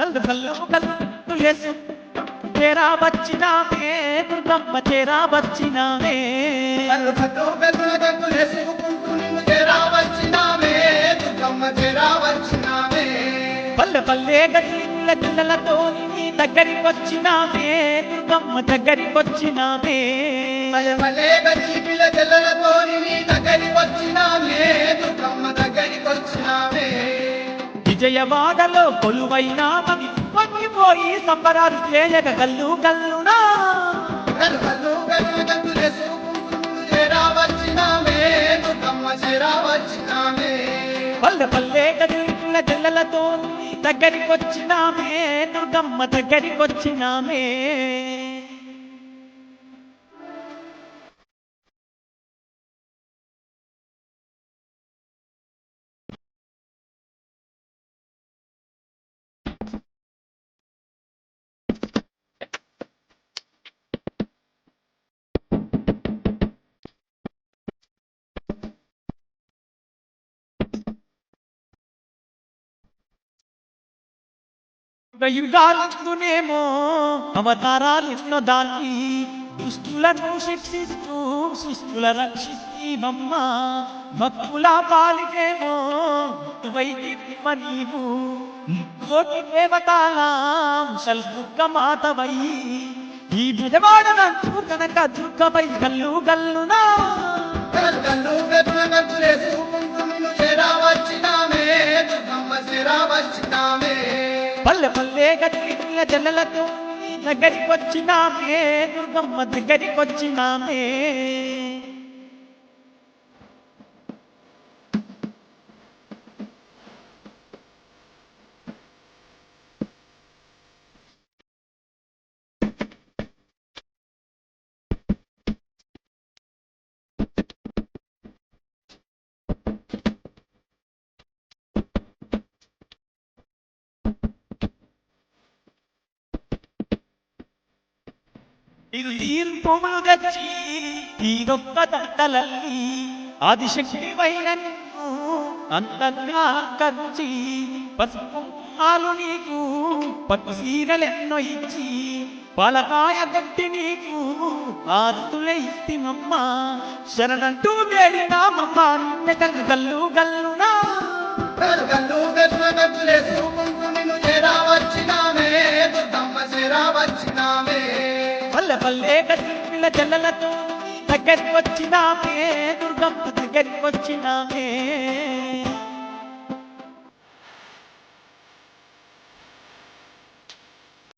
కల్లు కల్లు యేసు చేరా వచ్చినామే దుర్గమ్మ వచ్చినామే కళ్ళు కట్టు పెద్దల గంతులు వేసుకుంటూ నిన్ను చేరా వచ్చినామే దుర్గమ్మ చేరా వచ్చినామే పల్లె పల్లె గల్లిళ్ళ గిల్లలతో నీ దగ్గరికి వచ్చినామే దుర్గమ్మ దగ్గరికి మలే గచ్చి పిల్ల చెల్లెలతో నీ దగ్గరికి వచ్చినామే విజయవాడలో కొలువైనామని పొంగిపోయి సంబరాలు చేయక కల్లు కల్లునా కళ్ళు కళ్ళు పెద్దల పల్లె పల్లె కదిలిన జల్లలతో దగ్గరికొచ్చినామే దుర్గమ్మ దగ్గరికొచ్చినామే యుగాలందునేమో అవతారాలెన్నో దాన్ని దుస్తులను శిక్షిస్తూ శిష్టుల రక్షిస్తీవమ్మ భక్తుల పాలికేమో వైదిక నీవు కోటి దేవతాల సల్దుర్గ మాతవై ఈ విజవాడనంటూ కనుక దుర్గపై గల్లు గల్లునా గల్లు కళ్ళు పల్లె గట్టిల జల్లలతో దగ్గరికొచ్చినామే దుర్గమ్మ దగ్గరికొచ్చినామే ಇದು ತೀರ್ಪುಗಳು ಗಚ್ಚಿ ಈಗೊಬ್ಬ ದಂಡಲಲ್ಲಿ ಆದಿಶಕ್ತಿ వైరన్ను అందంగా కచ్చి పసుపు పాలు నీకు పట్టు సీరలెన్నో ఇచ్చి పలకాయ గట్టి నీకు ఆస్తులే ఇస్తిమమ్మ శరణంటూ వేడినామమ్మ నిన్న గల్లు గల్లునా కళ్ళు కళ్ళు పెద్దల పల్లె పల్లె జల్లలతో దగ్గరికి వచ్చినామే దుర్గమ్మ దగ్గరికి వచ్చినామే.